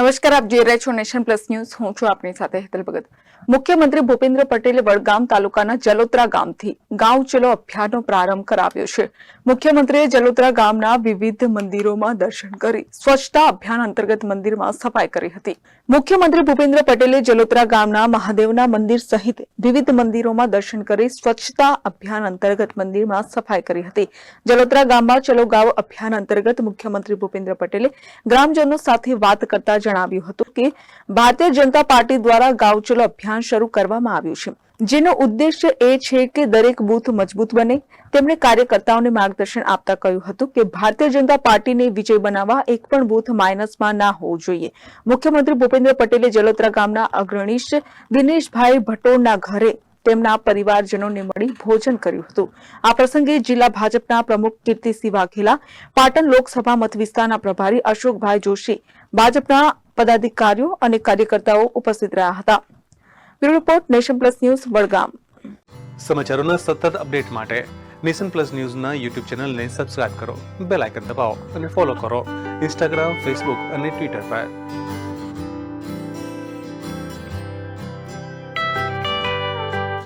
નમસ્કાર, આપ જોઈ રહ્યા છો નેશન પ્લસ ન્યૂઝ. હું છું આપની સાથે હેતલ ભગત. મુખ્યમંત્રી ભૂપેન્દ્ર પટેલે વડગામ તાલુકાના જલોત્રા ગામથી ગાંવ ચલો અભિયાનનો પ્રારંભ કરાવ્યો છે. મુખ્યમંત્રીએ જલોત્રા ગામના વિવિધ મંદિરોમાં દર્શન કરી સ્વચ્છતા અભિયાન અંતર્ગત મંદિરમાં સફાઈ કરી હતી. મુખ્યમંત્રી ભૂપેન્દ્ર પટેલે જલોત્રા ગામના મહાદેવના મંદિર સહિત વિવિધ મંદિરોમાં દર્શન કરી સ્વચ્છતા અભિયાન અંતર્ગત મંદિરમાં સફાઈ કરી હતી. જલોત્રા ગામમાં ચલો ગાંવ અભિયાન અંતર્ગત મુખ્યમંત્રી ભૂપેન્દ્ર પટેલે ગ્રામજનો સાથે વાત કરતા જણાવ્યું હતું કે ભારતીય જનતા પાર્ટી દ્વારા ગાંવ અભિયાન શરૂ કરવામાં આવ્યું છે. જેનો ઉદ્દેશ્ય એ છે કે દરેક બૂથ મજબૂત બને. તેમણે કાર્યકર્તાઓને માર્ગદર્શન આપતા કહ્યું હતું કે ભારતીય જનતા પાર્ટીને વિજય બનાવવા એક પણ બૂથ માઇનસમાં ના હોવું જોઈએ. મુખ્યમંત્રી ભૂપેન્દ્ર પટેલે જલોત્રા ગામના અગ્રણીશ દિનેશભાઈ ભટોળના ઘરે તેમના પરિવારજનોને મળી ભોજન કર્યું હતું. આ પ્રસંગે જિલ્લા ભાજપના પ્રમુખ કીર્તિસિંહ વાઘેલા, પાટણ લોકસભા મત વિસ્તારના પ્રભારી અશોકભાઈ જોશી ભાજપના પદાધિકારીઓ અને કાર્યકર્તાઓ ઉપસ્થિત રહ્યા હતા. Bureau report, nation plus news, Vadgam. સમાચારોના સતત અપડેટ માટે નેશન પ્લસ ન્યૂઝના યુટ્યુબ ચેનલને સબસ્ક્રાઇબ કરો, બેલ આઇકન દબાવો અને ફોલો કરો. ઇન્સ્ટાગ્રામ, ફેસબુક અને ટ્વિટર પર.